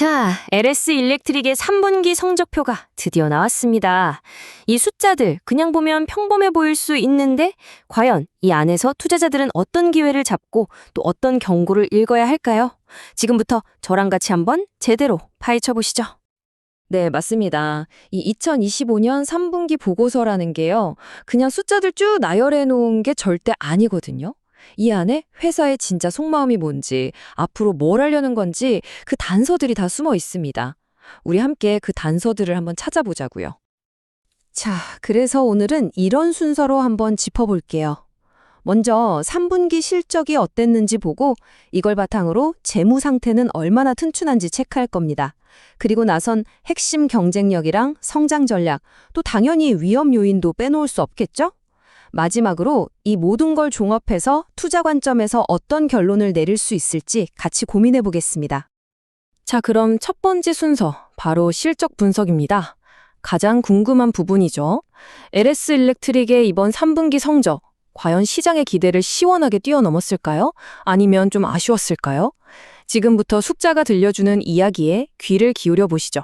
자, LS 일렉트릭의 3분기 성적표가 드디어 나왔습니다. 이 숫자들 그냥 보면 평범해 보일 수 있는데 과연 이 안에서 투자자들은 어떤 기회를 잡고 또 어떤 경고를 읽어야 할까요? 지금부터 저랑 같이 한번 제대로 파헤쳐 보시죠. 네, 맞습니다. 이 2025년 3분기 보고서라는 게요. 그냥 숫자들 쭉 나열해 놓은 게 절대 아니거든요. 이 안에 회사의 진짜 속마음이 뭔지, 앞으로 뭘 하려는 건지 그 단서들이 다 숨어 있습니다. 우리 함께 그 단서들을 한번 찾아보자고요. 자, 그래서 오늘은 이런 순서로 한번 짚어볼게요. 먼저 3분기 실적이 어땠는지 보고 이걸 바탕으로 재무 상태는 얼마나 튼튼한지 체크할 겁니다. 그리고 나선 핵심 경쟁력이랑 성장 전략, 또 당연히 위험 요인도 빼놓을 수 없겠죠? 마지막으로 이 모든 걸 종합해서 투자 관점에서 어떤 결론을 내릴 수 있을지 같이 고민해 보겠습니다. 자, 그럼 첫 번째 순서, 바로 실적 분석입니다. 가장 궁금한 부분이죠. LS 일렉트릭의 이번 3분기 성적, 과연 시장의 기대를 시원하게 뛰어넘었을까요? 아니면 좀 아쉬웠을까요? 지금부터 숙자가 들려주는 이야기에 귀를 기울여 보시죠.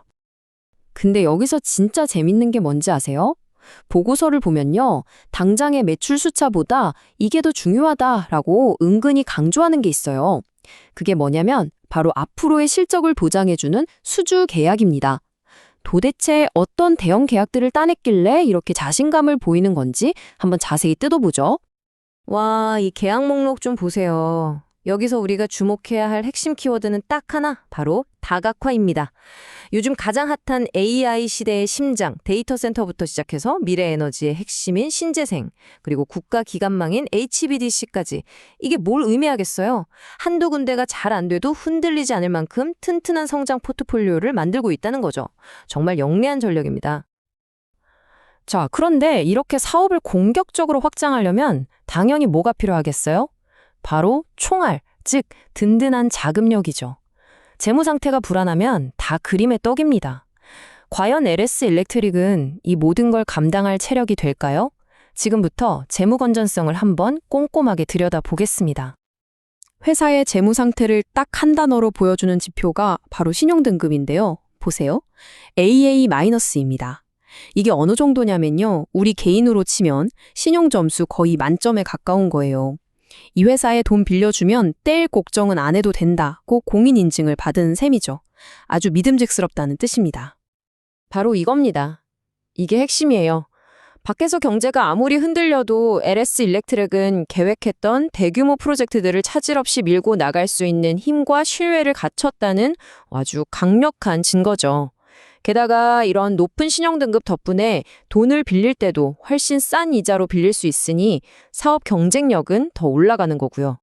근데 여기서 진짜 재밌는 게 뭔지 아세요? 보고서를 보면요. 당장의 매출 숫자보다 이게 더 중요하다라고 은근히 강조하는 게 있어요. 그게 뭐냐면 바로 앞으로의 실적을 보장해주는 수주 계약입니다. 도대체 어떤 대형 계약들을 따냈길래 이렇게 자신감을 보이는 건지 한번 자세히 뜯어보죠. 와, 이 계약 목록 좀 보세요. 여기서 우리가 주목해야 할 핵심 키워드는 딱 하나, 바로 다각화입니다. 요즘 가장 핫한 AI 시대의 심장, 데이터 센터부터 시작해서 미래 에너지의 핵심인 신재생, 그리고 국가 기관망인 HBDC까지 이게 뭘 의미하겠어요? 한두 군데가 잘 안 돼도 흔들리지 않을 만큼 튼튼한 성장 포트폴리오를 만들고 있다는 거죠. 정말 영리한 전략입니다. 자, 그런데 이렇게 사업을 공격적으로 확장하려면 당연히 뭐가 필요하겠어요? 바로 총알, 즉 든든한 자금력이죠. 재무 상태가 불안하면 다 그림의 떡입니다. 과연 LS 일렉트릭은 이 모든 걸 감당할 체력이 될까요? 지금부터 재무 건전성을 한번 꼼꼼하게 들여다보겠습니다. 회사의 재무 상태를 딱 한 단어로 보여주는 지표가 바로 신용 등급인데요. 보세요. AA-입니다. 이게 어느 정도냐면요. 우리 개인으로 치면 신용 점수 거의 만점에 가까운 거예요. 이 회사에 돈 빌려주면 떼일 걱정은 안 해도 된다고 공인 인증을 받은 셈이죠. 아주 믿음직스럽다는 뜻입니다. 바로 이겁니다. 이게 핵심이에요. 밖에서 경제가 아무리 흔들려도 LS 일렉트릭은 계획했던 대규모 프로젝트들을 차질 없이 밀고 나갈 수 있는 힘과 신뢰를 갖췄다는 아주 강력한 증거죠. 게다가 이런 높은 신용 등급 덕분에 돈을 빌릴 때도 훨씬 싼 이자로 빌릴 수 있으니 사업 경쟁력은 더 올라가는 거고요.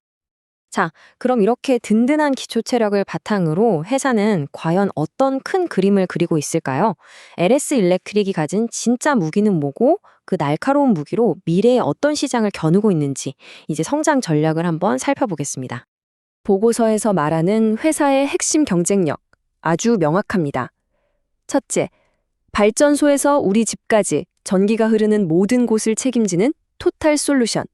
자, 그럼 이렇게 든든한 기초 체력을 바탕으로 회사는 과연 어떤 큰 그림을 그리고 있을까요? LS 일렉트릭이 가진 진짜 무기는 뭐고 그 날카로운 무기로 미래의 어떤 시장을 겨누고 있는지 이제 성장 전략을 한번 살펴보겠습니다. 보고서에서 말하는 회사의 핵심 경쟁력 아주 명확합니다. 첫째, 발전소에서 우리 집까지 전기가 흐르는 모든 곳을 책임지는 토탈 솔루션.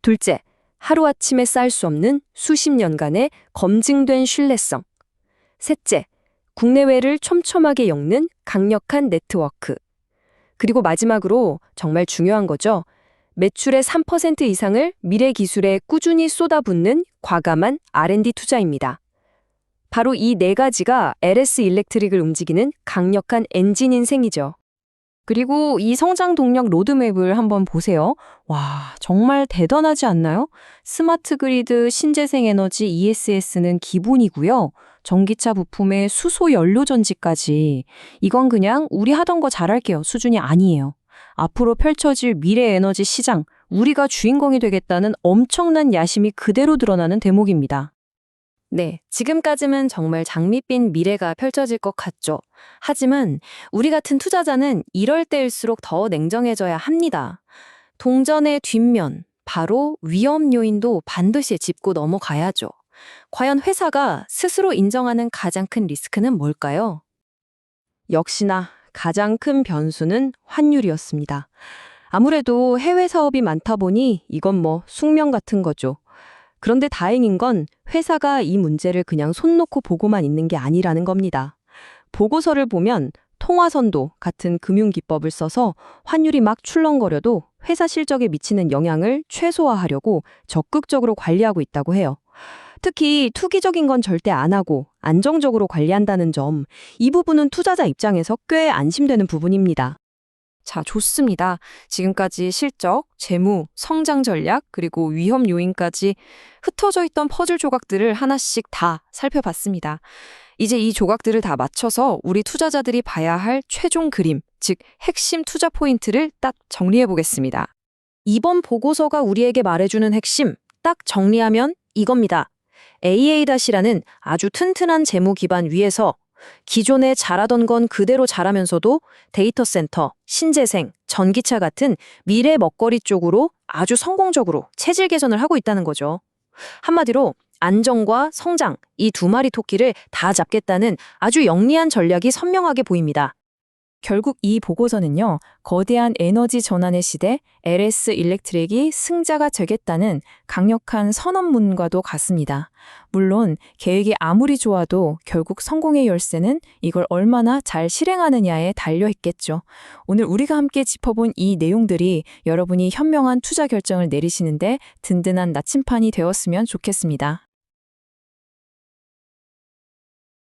둘째, 하루아침에 쌓을 수 없는 수십 년간의 검증된 신뢰성. 셋째, 국내외를 촘촘하게 엮는 강력한 네트워크. 그리고 마지막으로 정말 중요한 거죠. 매출의 3% 이상을 미래 기술에 꾸준히 쏟아붓는 과감한 R&D 투자입니다. 바로 이 네 가지가 LS 일렉트릭을 움직이는 강력한 엔진 인생이죠. 그리고 이 성장 동력 로드맵을 한번 보세요. 와, 정말 대단하지 않나요? 스마트 그리드, 신재생 에너지, ESS는 기본이고요. 전기차 부품의 수소 연료 전지까지. 이건 그냥 우리 하던 거 잘할게요. 수준이 아니에요. 앞으로 펼쳐질 미래 에너지 시장, 우리가 주인공이 되겠다는 엄청난 야심이 그대로 드러나는 대목입니다. 네, 지금까지는 정말 장밋빛 미래가 펼쳐질 것 같죠. 하지만 우리 같은 투자자는 이럴 때일수록 더 냉정해져야 합니다. 동전의 뒷면, 바로 위험 요인도 반드시 짚고 넘어가야죠. 과연 회사가 스스로 인정하는 가장 큰 리스크는 뭘까요? 역시나 가장 큰 변수는 환율이었습니다. 아무래도 해외 사업이 많다 보니 이건 뭐 숙명 같은 거죠. 그런데 다행인 건 회사가 이 문제를 그냥 손 놓고 보고만 있는 게 아니라는 겁니다. 보고서를 보면 통화선도 같은 금융기법을 써서 환율이 막 출렁거려도 회사 실적에 미치는 영향을 최소화하려고 적극적으로 관리하고 있다고 해요. 특히 투기적인 건 절대 안 하고 안정적으로 관리한다는 점, 이 부분은 투자자 입장에서 꽤 안심되는 부분입니다. 자, 좋습니다. 지금까지 실적, 재무, 성장 전략, 그리고 위험 요인까지 흩어져 있던 퍼즐 조각들을 하나씩 다 살펴봤습니다. 이제 이 조각들을 다 맞춰서 우리 투자자들이 봐야 할 최종 그림, 즉 핵심 투자 포인트를 딱 정리해 보겠습니다. 이번 보고서가 우리에게 말해주는 핵심, 딱 정리하면 이겁니다. AA-라는 아주 튼튼한 재무 기반 위에서 기존에 잘하던 건 그대로 잘하면서도 데이터 센터, 신재생, 전기차 같은 미래 먹거리 쪽으로 아주 성공적으로 체질 개선을 하고 있다는 거죠. 한마디로 안정과 성장, 이 두 마리 토끼를 다 잡겠다는 아주 영리한 전략이 선명하게 보입니다. 결국 이 보고서는요, 거대한 에너지 전환의 시대 LS 일렉트릭이 승자가 되겠다는 강력한 선언문과도 같습니다. 물론 계획이 아무리 좋아도 결국 성공의 열쇠는 이걸 얼마나 잘 실행하느냐에 달려 있겠죠. 오늘 우리가 함께 짚어본 이 내용들이 여러분이 현명한 투자 결정을 내리시는데 든든한 나침판이 되었으면 좋겠습니다.